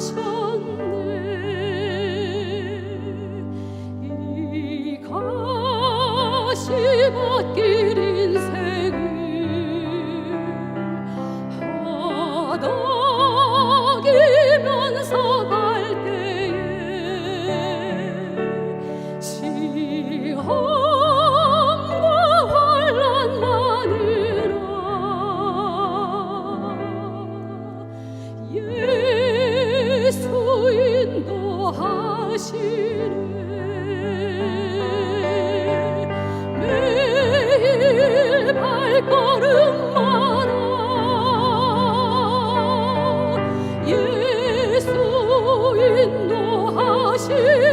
Gospel. 인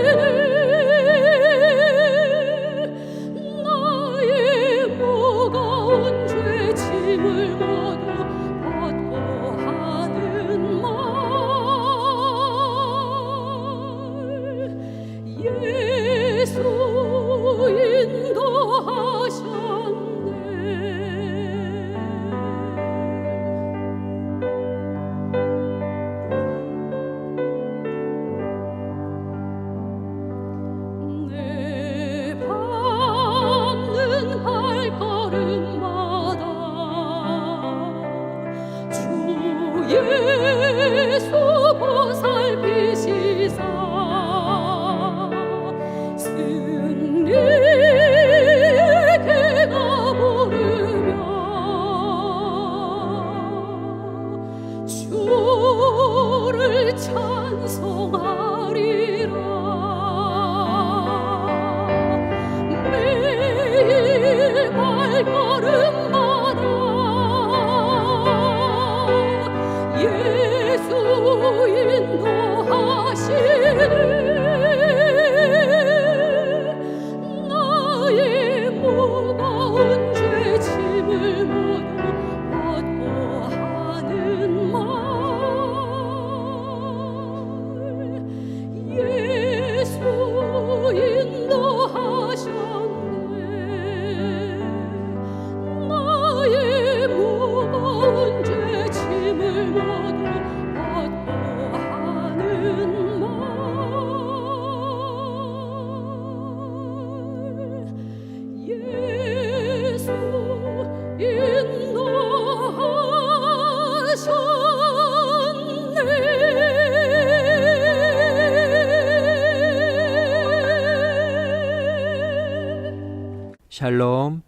샬롬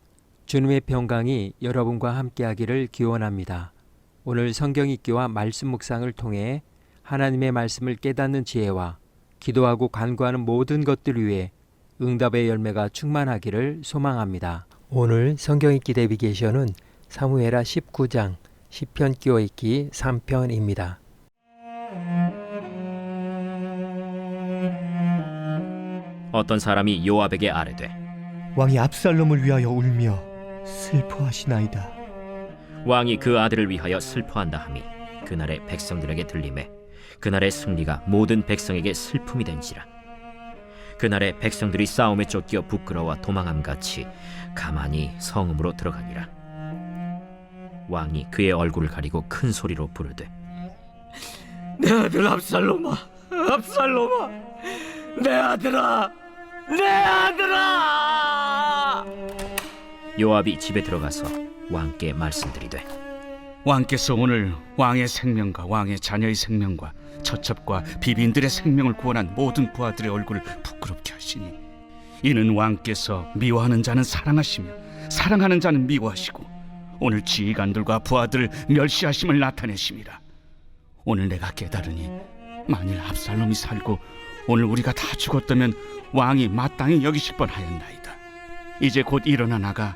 주님의 평강이 여러분과 함께하기를 기원합니다. 오늘 성경 읽기와 말씀 묵상을 통해 하나님의 말씀을 깨닫는 지혜와 기도하고 간구하는 모든 것들 위해 응답의 열매가 충만하기를 소망합니다. 오늘 성경 읽기 내비게이션은 사무에라 19장 10편 끼워 읽기 3편입니다. 어떤 사람이 요압에게 아뢰되 왕이 압살롬을 위하여 울며 슬퍼하시나이다. 왕이 그 아들을 위하여 슬퍼한다 함이 그날의 백성들에게 들림에 그날의 승리가 모든 백성에게 슬픔이 된지라 그날의 백성들이 싸움에 쫓겨 부끄러워 도망함 같이 가만히 성음으로 들어가니라 왕이 그의 얼굴을 가리고 큰 소리로 부르되 내 아들 압살롬아, 압살롬아, 내 아들아, 내 아들아! 요압이 집에 들어가서 왕께 말씀드리되 왕께서 오늘 왕의 생명과 왕의 자녀의 생명과 처첩과 비빈들의 생명을 구원한 모든 부하들의 얼굴을 부끄럽게 하시니 이는 왕께서 미워하는 자는 사랑하시며 사랑하는 자는 미워하시고 오늘 지휘관들과 부하들을 멸시하심을 나타내심이라 오늘 내가 깨달으니 만일 압살롬이 살고 오늘 우리가 다 죽었다면 왕이 마땅히 여기실 뻔하였나이다. 이제 곧 일어나 나가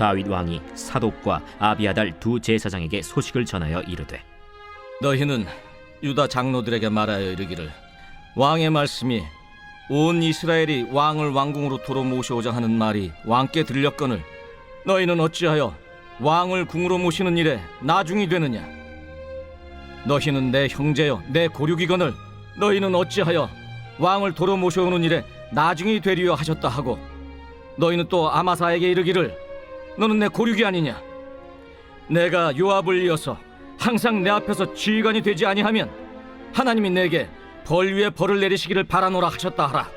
다윗 왕이 사독과 아비아달 두 제사장에게 소식을 전하여 이르되 너희는 유다 장로들에게 말하여 이르기를 왕의 말씀이 온 이스라엘이 왕을 왕궁으로 도로 모셔오자 하는 말이 왕께 들렸거늘 너희는 어찌하여 왕을 궁으로 모시는 일에 나중이 되느냐? 너희는 내 형제여 내 고륙이거늘 너희는 어찌하여 왕을 도로 모셔오는 일에 나중이 되리여 하셨다 하고 너희는 또 아마사에게 이르기를 너는 내 고륙이 아니냐 내가 요압을 이어서 항상 내 앞에서 지휘관이 되지 아니하면 하나님이 내게 벌 위에 벌을 내리시기를 바라노라 하셨다 하라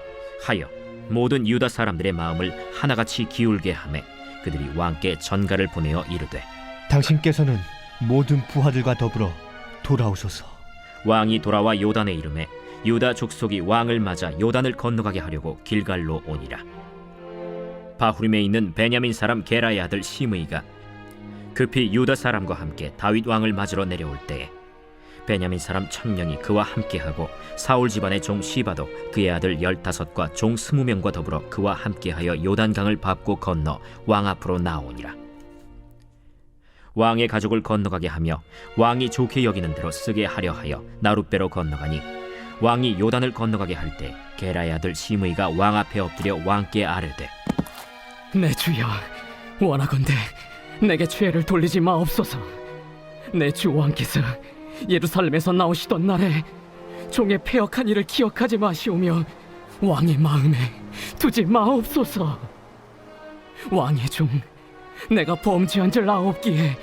하여 모든 유다 사람들의 마음을 하나같이 기울게 하매 그들이 왕께 전가를 보내어 이르되 당신께서는 모든 부하들과 더불어 돌아오소서. 왕이 돌아와 요단에 이름에 유다 족속이 왕을 맞아 요단을 건너가게 하려고 길갈로 오니라. 바후림에 있는 베냐민 사람 게라의 아들 시므이가 급히 유다 사람과 함께 다윗 왕을 맞으러 내려올 때에 베냐민 사람 천명이 그와 함께하고 사울 집안의 종 시바도 그의 아들 열다섯과 종 스무 명과 더불어 그와 함께하여 요단강을 밟고 건너 왕 앞으로 나오니라. 왕의 가족을 건너가게 하며 왕이 좋게 여기는 대로 쓰게 하려 하여 나룻배로 건너가니 왕이 요단을 건너가게 할 때 게라의 아들 시므이가 왕 앞에 엎드려 왕께 아뢰되 내 주여 원하건대 내게 죄를 돌리지 마옵소서. 내 주 왕께서 예루살렘에서 나오시던 날에 종의 폐역한 일을 기억하지 마시오며 왕의 마음에 두지 마옵소서. 왕의 종 내가 범죄한 줄 아옵기에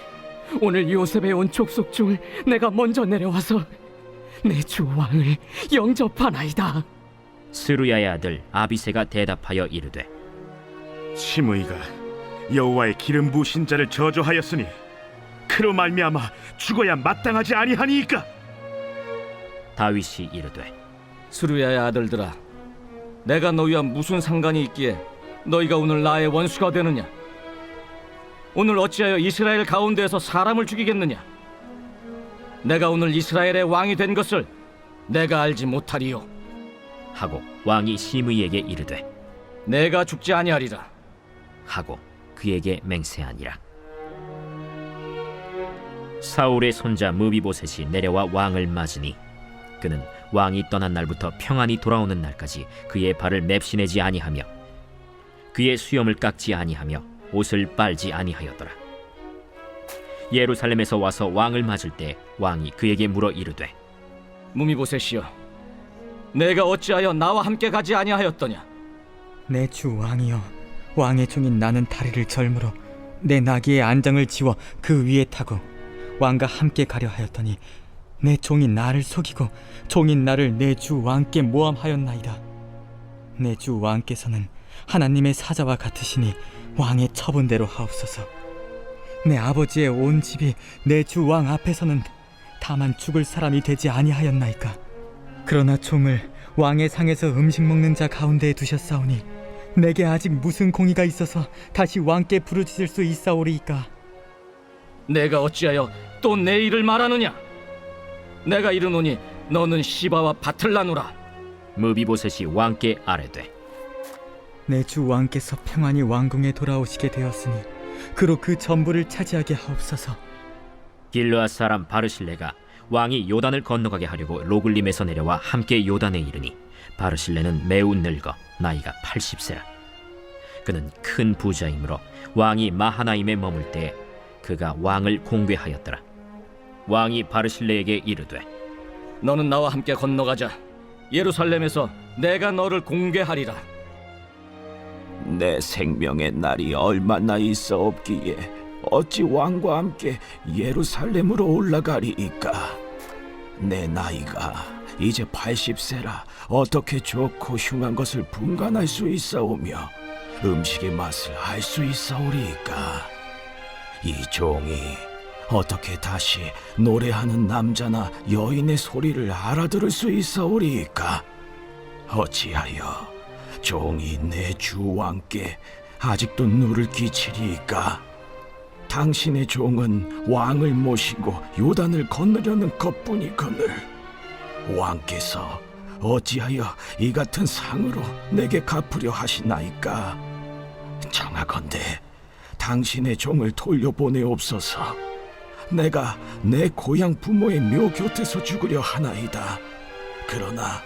오늘 요셉에 온 족속 중 내가 먼저 내려와서 내 주 왕을 영접하나이다. 스루야의 아들 아비세가 대답하여 이르되 시므이가 여호와의 기름 부으신 자를 저주하였으니 그로 말미암아 죽어야 마땅하지 아니하니이까. 다윗이 이르되 수르야의 아들들아 내가 너희와 무슨 상관이 있기에 너희가 오늘 나의 원수가 되느냐? 오늘 어찌하여 이스라엘 가운데에서 사람을 죽이겠느냐? 내가 오늘 이스라엘의 왕이 된 것을 내가 알지 못하리요. 하고 왕이 시므이에게 이르되 내가 죽지 아니하리라 하고 그에게 맹세하니라. 사울의 손자 무비보셋이 내려와 왕을 맞으니 그는 왕이 떠난 날부터 평안히 돌아오는 날까지 그의 발을 맵시내지 아니하며 그의 수염을 깎지 아니하며 옷을 빨지 아니하였더라. 예루살렘에서 와서 왕을 맞을 때 왕이 그에게 물어 이르되 무미보셋이여 내가 어찌하여 나와 함께 가지 아니하였더냐? 내 주 왕이여 왕의 종인 나는 다리를 절므로 내 나귀의 안장을 지워 그 위에 타고 왕과 함께 가려 하였더니 내 종인 나를 속이고 종인 나를 내 주 왕께 모함하였나이다. 내 주 왕께서는 하나님의 사자와 같으시니 왕의 처분대로 하옵소서. 내 아버지의 온 집이 내 주 왕 앞에서는 다만 죽을 사람이 되지 아니하였나이까? 그러나 종을 왕의 상에서 음식 먹는 자 가운데에 두셨사오니 내게 아직 무슨 공의가 있어서 다시 왕께 부르짖을 수 있사오리이까? 내가 어찌하여 또 내 일을 말하느냐? 내가 이르노니 너는 시바와 밭을 나누라. 무비보셋이 왕께 아뢰되 내 주 왕께서 평안히 왕궁에 돌아오시게 되었으니 그로 그 전부를 차지하게 하옵소서. 길르앗 사람 바르실레가 왕이 요단을 건너가게 하려고 로글림에서 내려와 함께 요단에 이르니 바르실레는 매우 늙어 나이가 80세라 그는 큰 부자이므로 왕이 마하나임에 머물 때에 그가 왕을 공개하였더라. 왕이 바르실레에게 이르되 너는 나와 함께 건너가자. 예루살렘에서 내가 너를 공개하리라. 내 생명의 날이 얼마나 있어 없기에 어찌 왕과 함께 예루살렘으로 올라가리이까? 내 나이가 이제 80세라. 어떻게 좋고 흉한 것을 분간할 수 있사오며 음식의 맛을 알 수 있사오리이까? 이 종이 어떻게 다시 노래하는 남자나 여인의 소리를 알아들을 수 있사오리이까? 어찌하여 종이 내 주 왕께 아직도 누를 끼치리이까? 당신의 종은 왕을 모시고 요단을 건너려는 것뿐이거늘 왕께서 어찌하여 이 같은 상으로 내게 갚으려 하시나이까? 청하건대 당신의 종을 돌려보내옵소서. 내가 내 고향 부모의 묘 곁에서 죽으려 하나이다. 그러나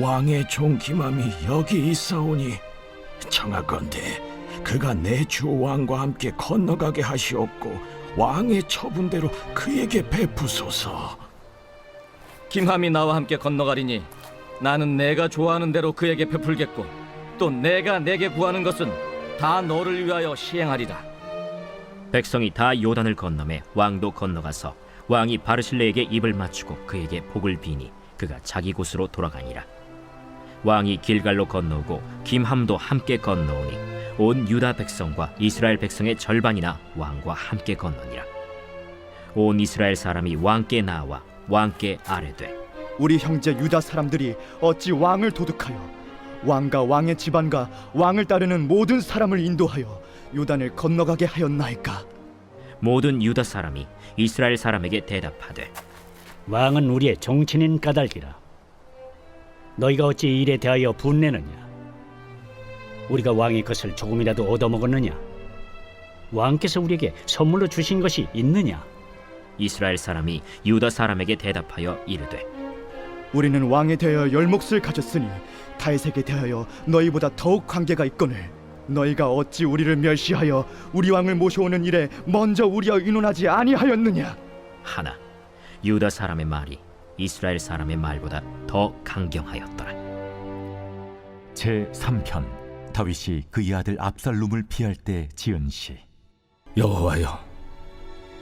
왕의 종 기맘이 여기 있사오니 청하건대 그가 내 주 왕과 함께 건너가게 하시옵고 왕의 처분대로 그에게 베푸소서. 김함이 나와 함께 건너가리니 나는 내가 좋아하는 대로 그에게 베풀겠고 또 내가 내게 구하는 것은 다 너를 위하여 시행하리라. 백성이 다 요단을 건너매 왕도 건너가서 왕이 바르실레에게 입을 맞추고 그에게 복을 비니 그가 자기 곳으로 돌아가니라 왕이 길갈로 건너오고 김함도 함께 건너오니 온 유다 백성과 이스라엘 백성의 절반이나 왕과 함께 건너니라 온 이스라엘 사람이 왕께 나와 왕께 아뢰되 우리 형제 유다 사람들이 어찌 왕을 도둑하여 왕과 왕의 집안과 왕을 따르는 모든 사람을 인도하여 요단을 건너가게 하였나이까 모든 유다 사람이 이스라엘 사람에게 대답하되 왕은 우리의 정치인 까닭이라. 너희가 어찌 이 일에 대하여 분내느냐? 우리가 왕의 것을 조금이라도 얻어먹었느냐? 왕께서 우리에게 선물로 주신 것이 있느냐? 이스라엘 사람이 유다 사람에게 대답하여 이르되 우리는 왕에 대하여 열몫을 가졌으니 다윗에게 대하여 너희보다 더욱 관계가 있거늘 너희가 어찌 우리를 멸시하여 우리 왕을 모셔오는 일에 먼저 우리와 의논하지 아니하였느냐? 하나 유다 사람의 말이 이스라엘 사람의 말보다 더 강경하였더라. 제 3편 다윗이 그의 아들 압살롬을 피할 때 지은 시. 여호와여,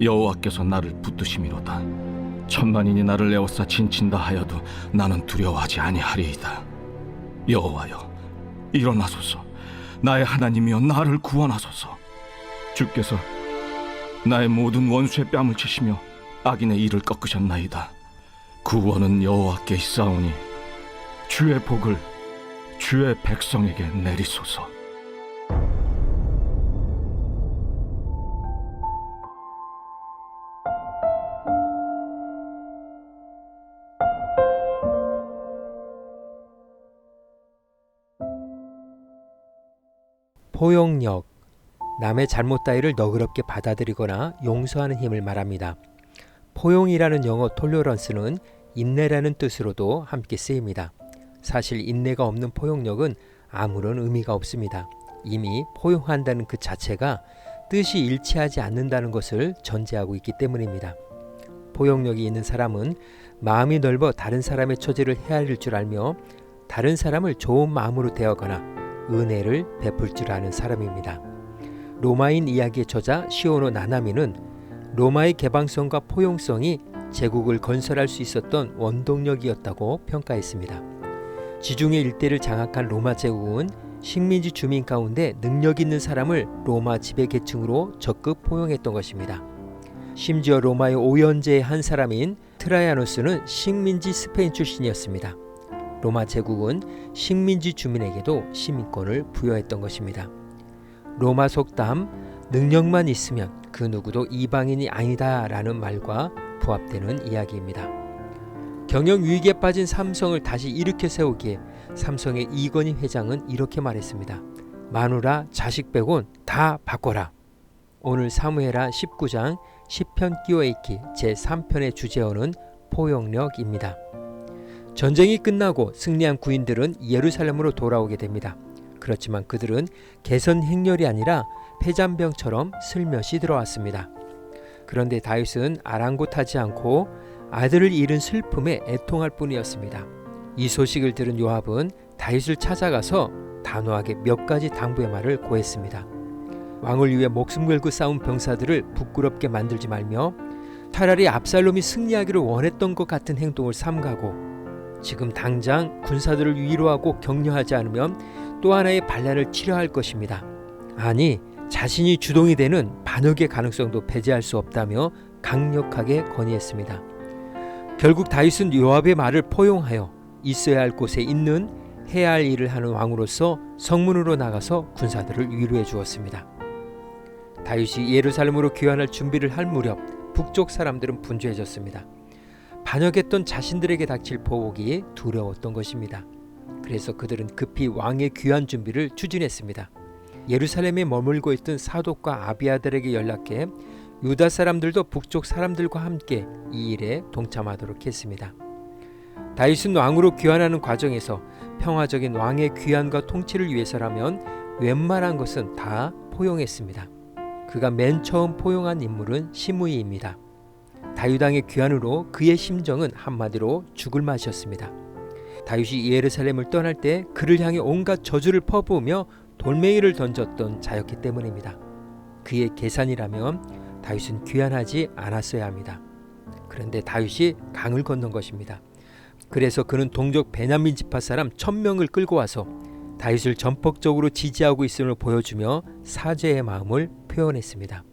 여호와께서 나를 붙드심이로다. 천만인이 나를 에워싸 진친다 하여도 나는 두려워하지 아니하리이다. 여호와여, 일어나소서. 나의 하나님이여 나를 구원하소서. 주께서 나의 모든 원수의 뺨을 치시며 악인의 이를 꺾으셨나이다. 구원은 여호와께 있사오니 주의 복을 주의 백성에게 내리소서. 포용력 남의 잘못 따위를 너그럽게 받아들이거나 용서하는 힘을 말합니다. 포용이라는 영어 톨러런스는 인내라는 뜻으로도 함께 쓰입니다. 사실 인내가 없는 포용력은 아무런 의미가 없습니다. 이미 포용한다는 그 자체가 뜻이 일치하지 않는다는 것을 전제하고 있기 때문입니다. 포용력이 있는 사람은 마음이 넓어 다른 사람의 처지를 헤아릴 줄 알며 다른 사람을 좋은 마음으로 대하거나 은혜를 베풀 줄 아는 사람입니다. 로마인 이야기의 저자 시오노 나나미는 로마의 개방성과 포용성이 제국을 건설할 수 있었던 원동력이었다고 평가했습니다. 지중해 일대를 장악한 로마 제국은 식민지 주민 가운데 능력 있는 사람을 로마 지배 계층으로 적극 포용했던 것입니다. 심지어 로마의 오연제의 한 사람인 트라이아노스는 식민지 스페인 출신이었습니다. 로마 제국은 식민지 주민에게도 시민권을 부여했던 것입니다. 로마 속담 능력만 있으면 그 누구도 이방인이 아니다라는 말과 부합되는 이야기입니다. 경영 위기에 빠진 삼성을 다시 일으켜 세우기에 삼성의 이건희 회장은 이렇게 말했습니다. 마누라 자식 빼곤 다 바꿔라. 오늘 사무엘하 19장 10편 끼워있기 제3편의 주제어는 포용력입니다. 전쟁이 끝나고 승리한 구인들은 예루살렘으로 돌아오게 됩니다. 그렇지만 그들은 개선 행렬이 아니라 폐잔병처럼 슬며시 들어왔습니다. 그런데 다윗은 아랑곳하지 않고 아들을 잃은 슬픔에 애통할 뿐이었습니다. 이 소식을 들은 요압은 다윗을 찾아가서 단호하게 몇 가지 당부의 말을 고했습니다. 왕을 위해 목숨 걸고 싸운 병사들을 부끄럽게 만들지 말며 차라리 압살롬이 승리하기를 원했던 것 같은 행동을 삼가고 지금 당장 군사들을 위로하고 격려하지 않으면 또 하나의 반란을 치러야 할 것입니다. 아니 자신이 주동이 되는 반역의 가능성도 배제할 수 없다며 강력하게 건의했습니다. 결국 다윗은 요압의 말을 포용하여 있어야 할 곳에 있는 해야 할 일을 하는 왕으로서 성문으로 나가서 군사들을 위로해 주었습니다. 다윗이 예루살렘으로 귀환할 준비를 할 무렵 북쪽 사람들은 분주해졌습니다. 반역했던 자신들에게 닥칠 보복이 두려웠던 것입니다. 그래서 그들은 급히 왕의 귀환 준비를 추진했습니다. 예루살렘에 머물고 있던 사독과 아비아들에게 연락해 유다 사람들도 북쪽 사람들과 함께 이 일에 동참하도록 했습니다. 다윗은 왕으로 귀환하는 과정에서 평화적인 왕의 귀환과 통치를 위해서라면 웬만한 것은 다 포용했습니다. 그가 맨 처음 포용한 인물은 시므이입니다. 다윗왕의 귀환으로 그의 심정은 한마디로 죽을 맛이었습니다. 다윗이 예루살렘을 떠날 때 그를 향해 온갖 저주를 퍼부으며 돌멩이를 던졌던 자였기 때문입니다. 그의 계산이라면 다윗은 귀환하지 않았어야 합니다. 그런데 다윗이 강을 건넌 것입니다. 그래서 그는 동족 베냐민 지파 사람 천명을 끌고 와서 다윗을 전폭적으로 지지하고 있음을 보여주며 사죄의 마음을 표현했습니다.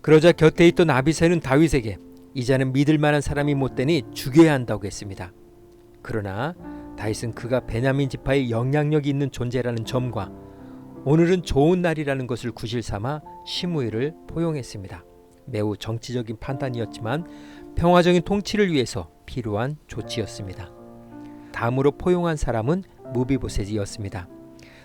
그러자 곁에 있던 아비새는 다윗에게 이자는 믿을 만한 사람이 못 되니 죽여야 한다고 했습니다. 그러나 다윗은 그가 베냐민 지파의 영향력이 있는 존재라는 점과 오늘은 좋은 날이라는 것을 구실 삼아 시므이를 포용했습니다. 매우 정치적인 판단이었지만 평화적인 통치를 위해서 필요한 조치였습니다. 다음으로 포용한 사람은 무비보셋이었습니다.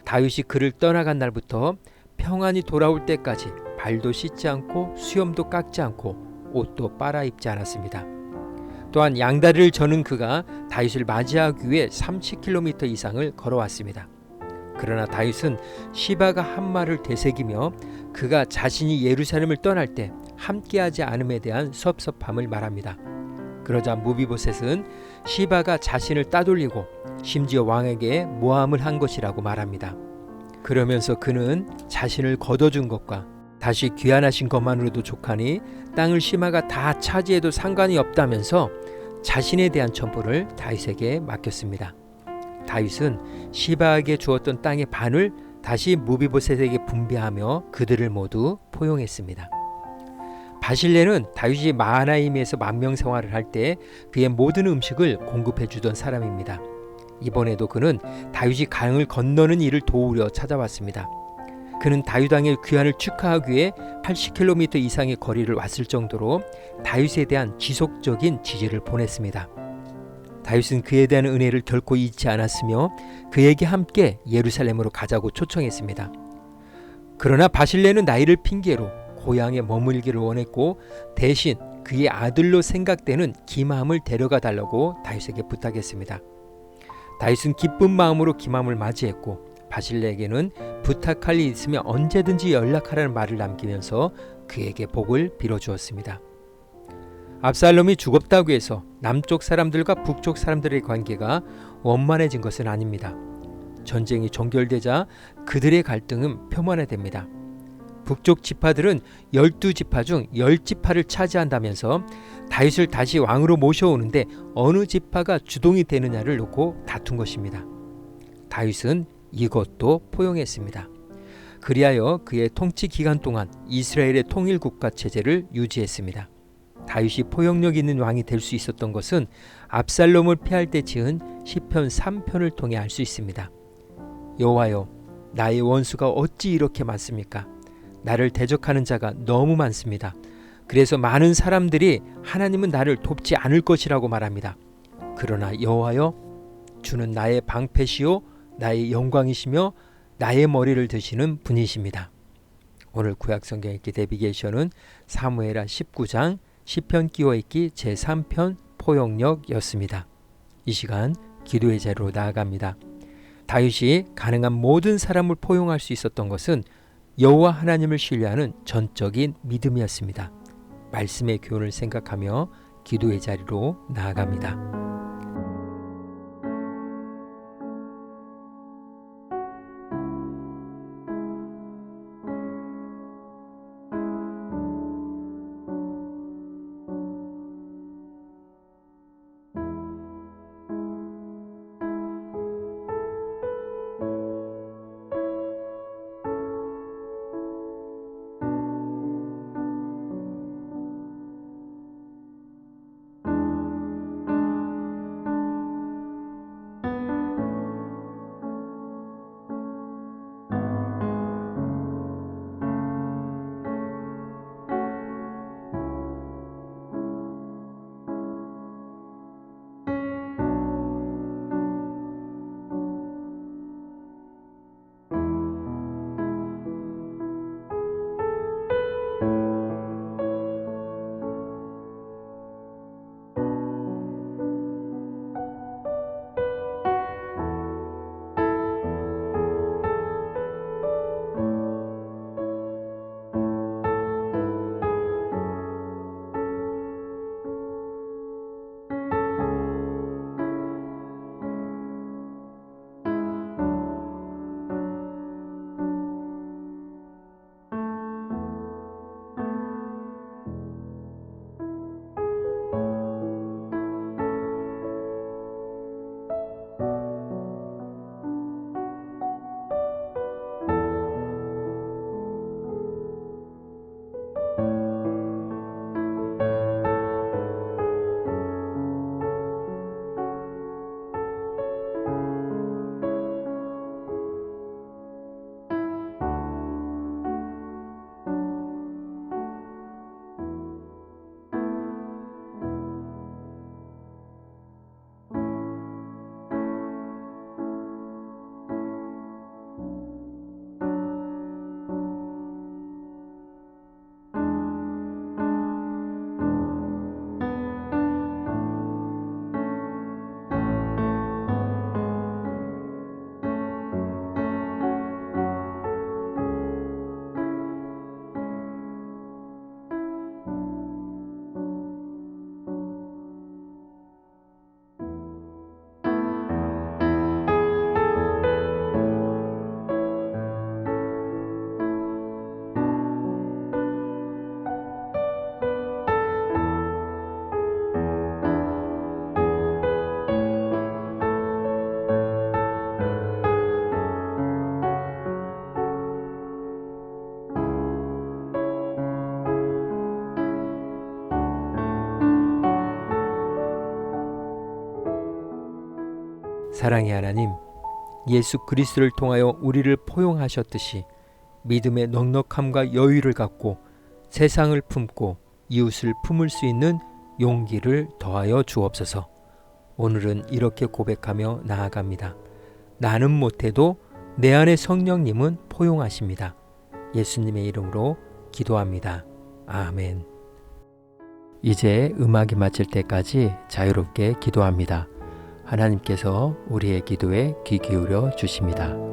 다윗이 그를 떠나간 날부터 평안이 돌아올 때까지 발도 씻지 않고 수염도 깎지 않고 옷도 빨아 입지 않았습니다. 또한 양다리를 저는 그가 다윗을 맞이하기 위해 30km 이상을 걸어왔습니다. 그러나 다윗은 시바가 한 말을 되새기며 그가 자신이 예루살렘을 떠날 때 함께하지 않음에 대한 섭섭함을 말합니다. 그러자 무비보셋은 시바가 자신을 따돌리고 심지어 왕에게 모함을 한 것이라고 말합니다. 그러면서 그는 자신을 거둬준 것과 다시 귀환하신 것만으로도 족하니 땅을 시마가 다 차지해도 상관이 없다면서 자신에 대한 첨부를 다윗에게 맡겼습니다. 다윗은 시바에게 주었던 땅의 반을 다시 무비보셋에게 분배하며 그들을 모두 포용했습니다. 바실레는 다윗이 마하나임에서 만명 생활을 할 때 그의 모든 음식을 공급해 주던 사람입니다. 이번에도 그는 다윗이 강을 건너는 일을 도우려 찾아왔습니다. 그는 다윗 왕의 귀환을 축하하기 위해 80km 이상의 거리를 왔을 정도로 다윗에 대한 지속적인 지지를 보냈습니다. 다윗은 그에 대한 은혜를 결코 잊지 않았으며 그에게 함께 예루살렘으로 가자고 초청했습니다. 그러나 바실레는 나이를 핑계로 고향에 머물기를 원했고 대신 그의 아들로 생각되는 기맘을 데려가 달라고 다윗에게 부탁했습니다. 다윗은 기쁜 마음으로 기맘을 맞이했고 바실레에게는 부탁할 일 있으면 언제든지 연락하라는 말을 남기면서 그에게 복을 빌어주었습니다. 압살롬이 죽었다고 해서 남쪽 사람들과 북쪽 사람들의 관계가 원만해진 것은 아닙니다. 전쟁이 종결되자 그들의 갈등은 표면화됩니다. 북쪽 지파들은 열두 지파 중열 지파를 차지한다면서 다윗을 다시 왕으로 모셔오는데 어느 지파가 주동이 되느냐를 놓고 다툰 것입니다. 다윗은 이것도 포용했습니다. 그리하여 그의 통치 기간 동안 이스라엘의 통일 국가 체제를 유지했습니다. 다윗이 포용력 있는 왕이 될 수 있었던 것은 압살롬을 피할 때 지은 시편 3편을 통해 알 수 있습니다. 여호와여 나의 원수가 어찌 이렇게 많습니까? 나를 대적하는 자가 너무 많습니다. 그래서 많은 사람들이 하나님은 나를 돕지 않을 것이라고 말합니다. 그러나 여호와여 주는 나의 방패시요 나의 영광이시며 나의 머리를 드시는 분이십니다. 오늘 구약 성경 읽기 데비게이션은 사무엘하 19장 시편 끼워 읽기 제3편 포용력이었습니다. 이 시간 기도의 자리로 나아갑니다. 다윗이 가능한 모든 사람을 포용할 수 있었던 것은 여호와 하나님을 신뢰하는 전적인 믿음이었습니다. 말씀의 교훈을 생각하며 기도의 자리로 나아갑니다. 사랑의 하나님, 예수 그리스도를 통하여 우리를 포용하셨듯이 믿음의 넉넉함과 여유를 갖고 세상을 품고 이웃을 품을 수 있는 용기를 더하여 주옵소서. 오늘은 이렇게 고백하며 나아갑니다. 나는 못해도 내 안에 성령님은 포용하십니다. 예수님의 이름으로 기도합니다. 아멘. 이제 음악이 마칠 때까지 자유롭게 기도합니다. 하나님께서 우리의 기도에 귀 기울여 주십니다.